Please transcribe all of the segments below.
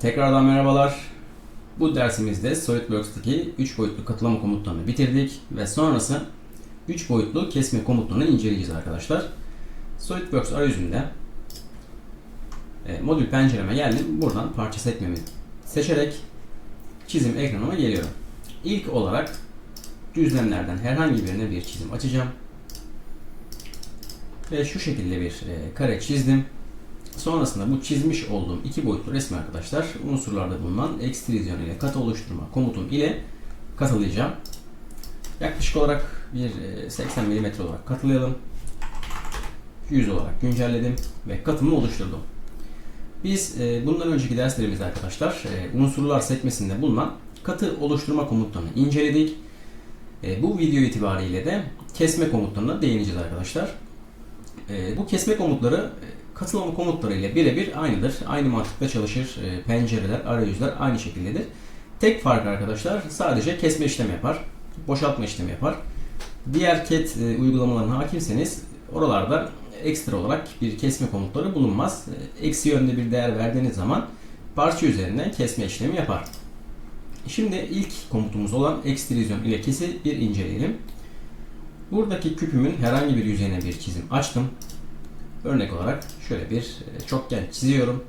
Tekrardan merhabalar. Bu dersimizde SolidWorks'taki 3 boyutlu katılama komutlarını bitirdik ve sonrası 3 boyutlu kesme komutlarını inceleyeceğiz arkadaşlar. SolidWorks arayüzünde e, modül pencereme geldim. Buradan parça sekmemi seçerek çizim ekranıma geliyorum. İlk olarak düzlemlerden herhangi birine bir çizim açacağım. Ve şu şekilde bir e, kare çizdim. Sonrasında bu çizmiş olduğum iki boyutlu resmi arkadaşlar unsurlarda bulunan ekstrizyon ile katı oluşturma komutum ile katılayacağım. Yaklaşık olarak bir e, 80 mm olarak katılayalım. 100 olarak güncelledim ve katımı oluşturdum. Biz e, bundan önceki derslerimizde arkadaşlar e, unsurlar sekmesinde bulunan katı oluşturma komutlarını inceledik. E, bu video itibariyle de kesme komutlarına değineceğiz arkadaşlar. E, bu kesme komutları e, katılım komutları ile birebir aynıdır. Aynı mantıkla çalışır. E, pencereler, arayüzler aynı şekildedir. Tek fark arkadaşlar sadece kesme işlemi yapar. Boşaltma işlemi yapar. Diğer CAD e, uygulamalarına hakimseniz oralarda ekstra olarak bir kesme komutları bulunmaz. E, Eksi yönde bir değer verdiğiniz zaman parça üzerinden kesme işlemi yapar. Şimdi ilk komutumuz olan ekstrizyon ile kesi bir inceleyelim. Buradaki küpümün herhangi bir yüzeyine bir çizim açtım. Örnek olarak şöyle bir e, çokgen çiziyorum.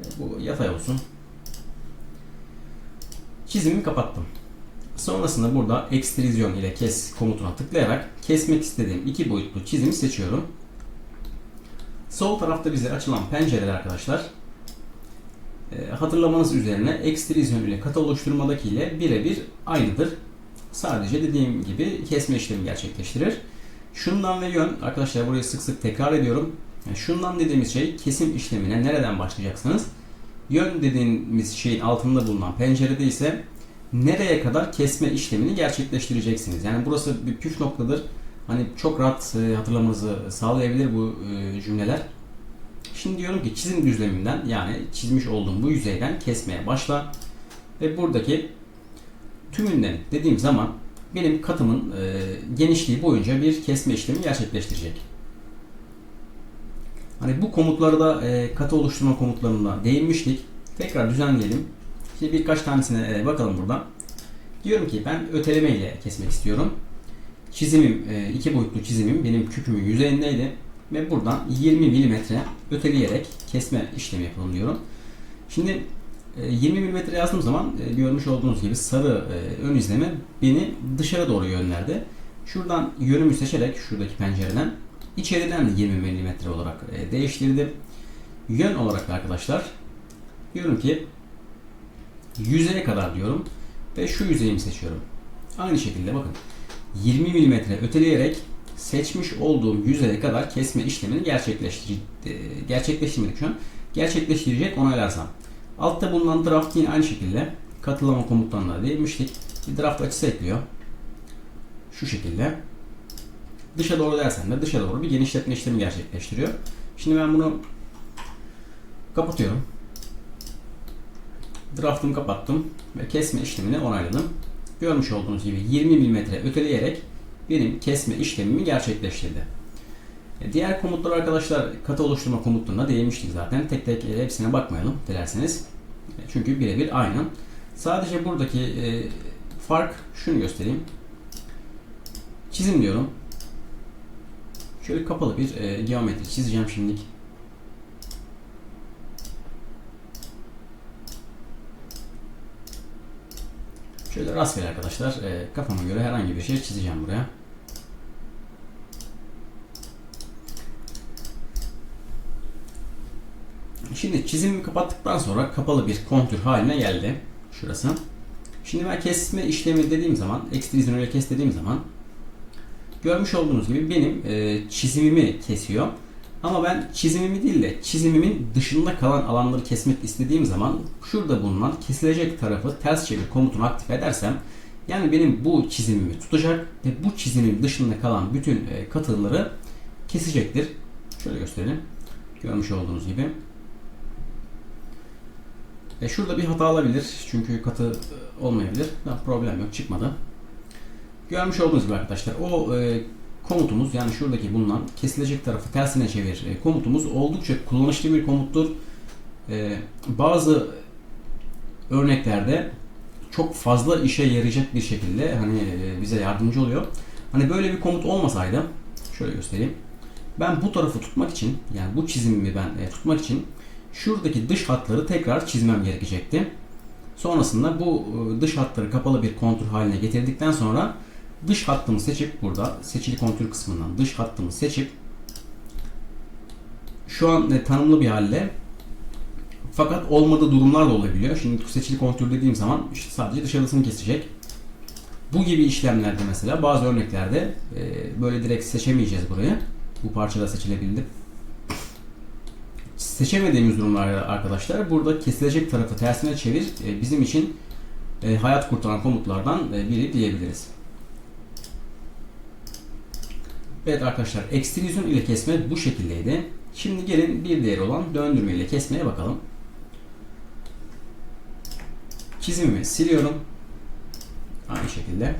E, Bu yatay olsun. Çizimi kapattım. Sonrasında burada ekstrizyon ile kes komutuna tıklayarak kesmek istediğim iki boyutlu çizimi seçiyorum. Sol tarafta bize açılan pencereler arkadaşlar e, hatırlamanız üzerine ekstrizyon ile katı oluşturmadaki ile birebir aynıdır. Sadece dediğim gibi kesme işlemi gerçekleştirir. Şundan ve yön arkadaşlar burayı sık sık tekrar ediyorum. Yani şundan dediğimiz şey kesim işlemine nereden başlayacaksınız? Yön dediğimiz şeyin altında bulunan pencerede ise nereye kadar kesme işlemini gerçekleştireceksiniz. Yani burası bir püf noktadır. Hani çok rahat e, hatırlamanızı sağlayabilir bu e, cümleler. Şimdi diyorum ki çizim düzleminden yani çizmiş olduğum bu yüzeyden kesmeye başla. Ve buradaki tümünden dediğim zaman benim katımın e, genişliği boyunca bir kesme işlemi gerçekleştirecek. Hani bu komutlarda e, katı oluşturma komutlarına değinmiştik. Tekrar düzenleyelim. Şimdi birkaç tanesine e, bakalım buradan. Diyorum ki ben öteleme ile kesmek istiyorum. Çizimim, e, iki boyutlu çizimim benim küpümün yüzeyindeydi. Ve buradan 20 mm öteleyerek kesme işlemi yapalım diyorum. Şimdi 20 mm yazdığım zaman e, görmüş olduğunuz gibi sarı e, ön izleme beni dışarı doğru yönlerdi. Şuradan yönümü seçerek şuradaki pencereden içeriden 20 mm olarak e, değiştirdim. Yön olarak da arkadaşlar diyorum ki yüzeye kadar diyorum ve şu yüzeyimi seçiyorum. Aynı şekilde bakın 20 mm öteleyerek seçmiş olduğum yüzeye kadar kesme işlemini gerçekleştir gerçekleştirmedik şu an. Gerçekleştirecek onaylarsam. Altta bulunan draft yine aynı şekilde katılama komutlarına değinmiştik. Bir draft açısı ekliyor. Şu şekilde. Dışa doğru dersen de dışa doğru bir genişletme işlemi gerçekleştiriyor. Şimdi ben bunu kapatıyorum. Draft'ımı kapattım ve kesme işlemini onayladım. Görmüş olduğunuz gibi 20 mm öteleyerek benim kesme işlemimi gerçekleştirdi. E, Diğer komutlar arkadaşlar katı oluşturma komutlarına değinmiştik zaten. Tek tek e, hepsine bakmayalım dilerseniz. E, Çünkü birebir aynı. Sadece buradaki fark şunu göstereyim. Çizim diyorum. Şöyle kapalı bir geometri çizeceğim şimdilik. Şöyle rastgele arkadaşlar e, kafama göre herhangi bir şey çizeceğim buraya. Şimdi çizimimi kapattıktan sonra kapalı bir kontür haline geldi. Şurası. Şimdi ben kesme işlemi dediğim zaman, ekstrizyon ile kes dediğim zaman görmüş olduğunuz gibi benim e, çizimimi kesiyor. Ama ben çizimimi değil de çizimimin dışında kalan alanları kesmek istediğim zaman şurada bulunan kesilecek tarafı ters çevir komutunu aktif edersem yani benim bu çizimimi tutacak ve bu çizimin dışında kalan bütün e, katıları kesecektir. Şöyle gösterelim. Görmüş olduğunuz gibi. E şurada bir hata alabilir. Çünkü katı e, olmayabilir. Ya, problem yok. Çıkmadı. Görmüş olduğunuz gibi arkadaşlar o e, komutumuz yani şuradaki bulunan kesilecek tarafı tersine çevir e, komutumuz oldukça kullanışlı bir komuttur. e, bazı örneklerde çok fazla işe yarayacak bir şekilde hani e, bize yardımcı oluyor. Hani böyle bir komut olmasaydı şöyle göstereyim. Ben bu tarafı tutmak için yani bu çizimimi ben e, tutmak için şuradaki dış hatları tekrar çizmem gerekecekti. Sonrasında bu e, dış hatları kapalı bir kontur haline getirdikten sonra dış hattımı seçip burada seçili kontür kısmından dış hattımı seçip şu an e, tanımlı bir halde fakat olmadığı durumlar da olabiliyor. Şimdi seçili kontür dediğim zaman işte sadece dışarısını kesecek. Bu gibi işlemlerde mesela bazı örneklerde e, böyle direkt seçemeyeceğiz burayı. Bu parçada seçilebildi. Seçemediğimiz durumlarda arkadaşlar burada kesilecek tarafı tersine çevir e, bizim için e, hayat kurtaran komutlardan e, biri diyebiliriz. Evet arkadaşlar ekstrüzyon ile kesme bu şekildeydi. Şimdi gelin bir diğeri olan döndürme ile kesmeye bakalım. Çizimimi siliyorum. Aynı şekilde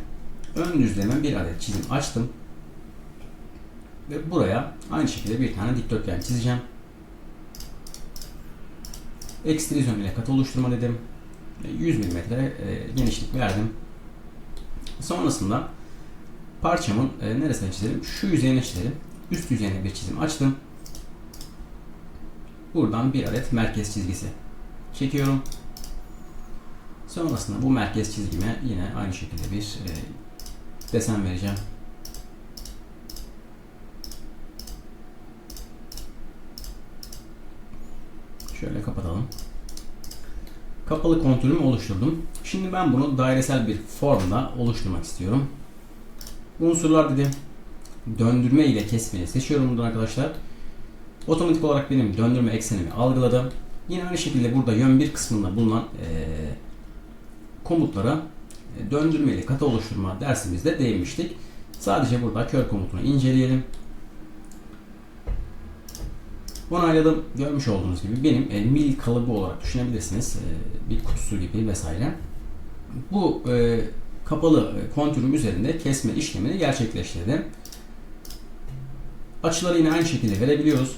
ön düzleme bir adet çizim açtım. Ve buraya aynı şekilde bir tane dikdörtgen çizeceğim. Ekstrüzyon ile katı oluşturma dedim. 100 mm genişlik verdim. Sonrasında parçamın e, neresine çizelim? Şu yüzeyine çizelim. Üst yüzeyine bir çizim açtım. Buradan bir adet merkez çizgisi çekiyorum. Sonrasında bu merkez çizgime yine aynı şekilde bir e, desen vereceğim. Şöyle kapatalım. Kapalı kontürümü oluşturdum. Şimdi ben bunu dairesel bir formda oluşturmak istiyorum. Unsurlar dedim. Döndürme ile kesmeyi seçiyorum buradan arkadaşlar. Otomatik olarak benim döndürme eksenimi algıladı. Yine aynı şekilde burada yön bir kısmında bulunan e, komutlara e, döndürme ile katı oluşturma dersimizde değinmiştik. Sadece burada kör komutunu inceleyelim. Onayladım. Görmüş olduğunuz gibi benim e, mil kalıbı olarak düşünebilirsiniz. E, bir kutusu gibi vesaire. Bu e, kapalı e, kontürüm üzerinde kesme işlemini gerçekleştirdim. Açıları yine aynı şekilde verebiliyoruz.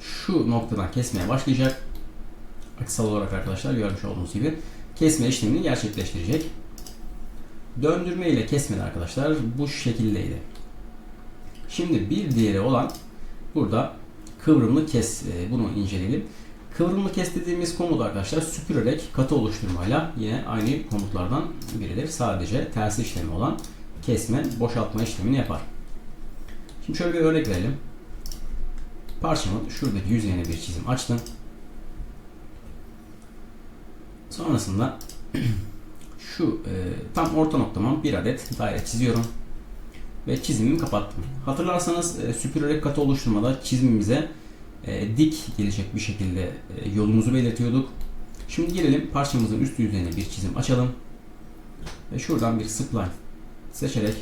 Şu noktadan kesmeye başlayacak. Açısal olarak arkadaşlar görmüş olduğunuz gibi kesme işlemini gerçekleştirecek. Döndürme ile kesmedi arkadaşlar bu şekildeydi. Şimdi bir diğeri olan burada kıvrımlı kes e, bunu inceleyelim. Kıvrımlı kes dediğimiz komut arkadaşlar süpürerek katı oluşturmayla yine aynı komutlardan biridir. Sadece tersi işlemi olan kesme, boşaltma işlemini yapar. Şimdi şöyle bir örnek verelim. Parçamın şuradaki yüzeyine bir çizim açtım. Sonrasında şu e, tam orta noktama bir adet daire çiziyorum ve çizimimi kapattım. Hatırlarsanız e, süpürerek katı oluşturmada çizimimize e, dik gelecek bir şekilde e, yolumuzu belirtiyorduk. Şimdi gelelim parçamızın üst yüzeyine bir çizim açalım. Ve şuradan bir spline seçerek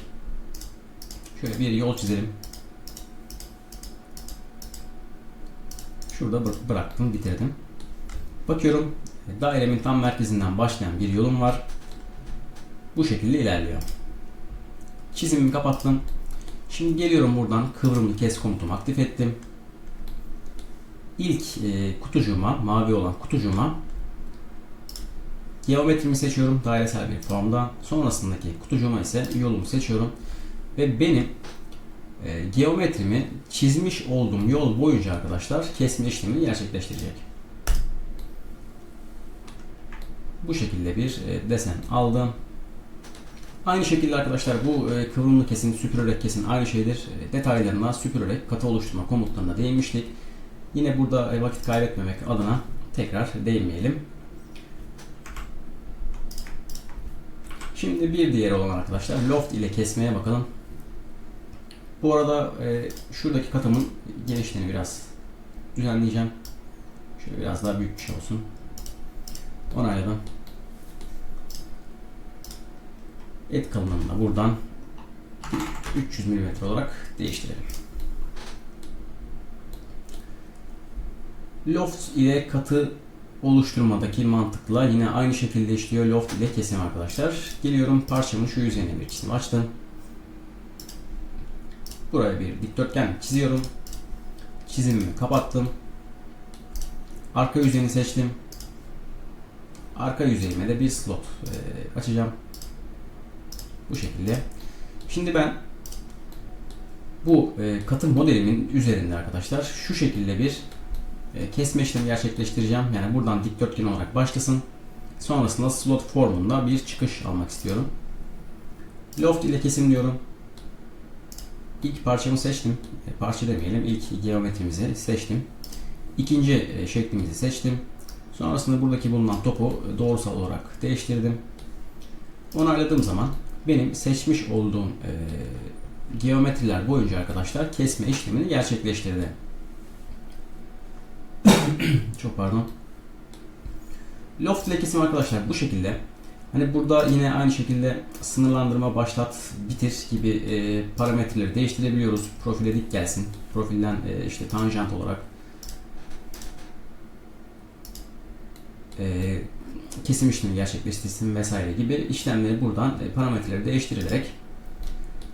şöyle bir yol çizelim. Şurada bıraktım, bitirdim. Bakıyorum dairemin tam merkezinden başlayan bir yolum var. Bu şekilde ilerliyor. Çizimimi kapattım. Şimdi geliyorum buradan kıvrımlı kes komutumu aktif ettim. İlk e, kutucuğuma, mavi olan kutucuğuma geometrimi seçiyorum dairesel bir formda. Sonrasındaki kutucuğuma ise yolumu seçiyorum. Ve benim e, geometrimi çizmiş olduğum yol boyunca arkadaşlar kesme işlemini gerçekleştirecek. Bu şekilde bir e, desen aldım. Aynı şekilde arkadaşlar bu e, kıvrımlı kesim, süpürerek kesim aynı şeydir. E, detaylarına süpürerek katı oluşturma komutlarına değinmiştik. Yine burada e, vakit kaybetmemek adına tekrar değinmeyelim. Şimdi bir diğeri olan arkadaşlar loft ile kesmeye bakalım. Bu arada e, şuradaki katımın genişliğini biraz düzenleyeceğim. Şöyle biraz daha büyük bir şey olsun. Onayladım. Et kalınlığını buradan 300 mm olarak değiştirelim. Loft ile katı oluşturmadaki mantıkla yine aynı şekilde işliyor loft ile kesim arkadaşlar. Geliyorum parçamın şu yüzeyine bir çizim açtım. Buraya bir dikdörtgen çiziyorum. Çizimimi kapattım. Arka yüzeyini seçtim. Arka yüzeyime de bir slot e, açacağım. Bu şekilde. Şimdi ben bu e, katı modelimin üzerinde arkadaşlar şu şekilde bir e, kesme işlemi gerçekleştireceğim. Yani buradan dikdörtgen olarak başlasın. Sonrasında slot formunda bir çıkış almak istiyorum. Loft ile kesim diyorum. İlk parçamı seçtim. E, parça demeyelim. İlk geometrimizi seçtim. İkinci e, şeklimizi seçtim. Sonrasında buradaki bulunan topu doğrusal olarak değiştirdim. Onayladığım zaman benim seçmiş olduğum e, geometriler boyunca arkadaşlar kesme işlemini gerçekleştirdi. Çok pardon. Loft ile kesim arkadaşlar bu şekilde. Hani burada yine aynı şekilde sınırlandırma, başlat, bitir gibi e, parametreleri değiştirebiliyoruz. Profile dik gelsin. Profilden e, işte tanjant olarak e, kesim işlemi gerçekleştirsin vesaire gibi işlemleri buradan e, parametreleri değiştirilerek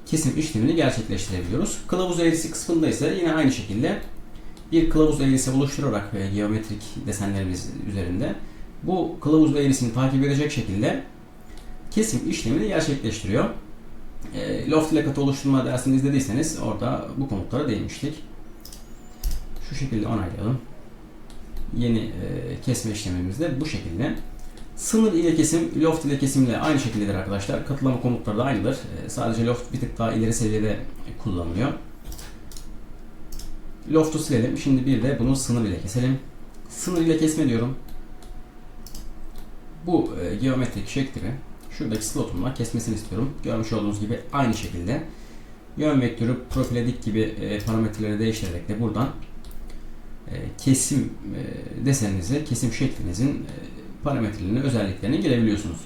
kesim işlemini gerçekleştirebiliyoruz. Kılavuz eğrisi kısmında ise yine aynı şekilde bir kılavuz eğrisi oluşturarak e, geometrik desenlerimiz üzerinde bu kılavuz eğrisini takip edecek şekilde kesim işlemini gerçekleştiriyor. E, loft ile katı oluşturma dersini izlediyseniz orada bu komutlara değinmiştik. Şu şekilde onaylayalım. Yeni e, kesme işlemimiz de bu şekilde. Sınır ile kesim, loft ile kesimle aynı şekildedir arkadaşlar. Katılama komutları da aynıdır. E, sadece loft bir tık daha ileri seviyede kullanılıyor. Loft'u silelim. Şimdi bir de bunu sınır ile keselim. Sınır ile kesme diyorum. Bu e, geometrik şeklimi şuradaki slotumla kesmesini istiyorum. Görmüş olduğunuz gibi aynı şekilde yön vektörü, profile dik gibi e, parametreleri değiştirerek de buradan e, kesim e, deseninizi, kesim şeklinizin parametrelerini, özelliklerini girebiliyorsunuz.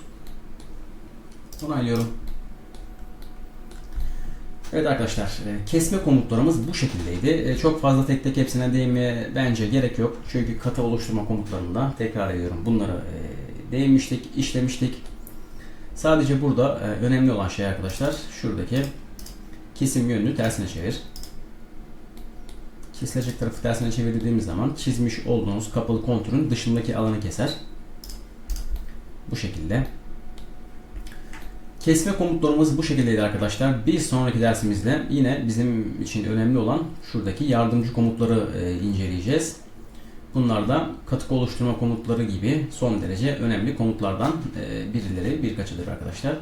Onaylıyorum. Evet arkadaşlar, e, kesme komutlarımız bu şekildeydi. E, Çok fazla tek tek hepsine değinmeye bence gerek yok. Çünkü kata oluşturma komutlarında tekrar ediyorum bunları e, değinmiştik, işlemiştik. Sadece burada önemli olan şey arkadaşlar şuradaki kesim yönünü tersine çevir. Kesilecek tarafı tersine çevirdiğimiz zaman çizmiş olduğunuz kapalı kontürün dışındaki alanı keser. Bu şekilde. Kesme komutlarımız bu şekildeydi arkadaşlar. Bir sonraki dersimizde yine bizim için önemli olan şuradaki yardımcı komutları e, inceleyeceğiz. Bunlar da katık oluşturma komutları gibi son derece önemli komutlardan e, birileri birkaçıdır arkadaşlar.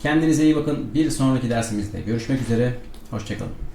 Kendinize iyi bakın. Bir sonraki dersimizde görüşmek üzere. Hoşçakalın.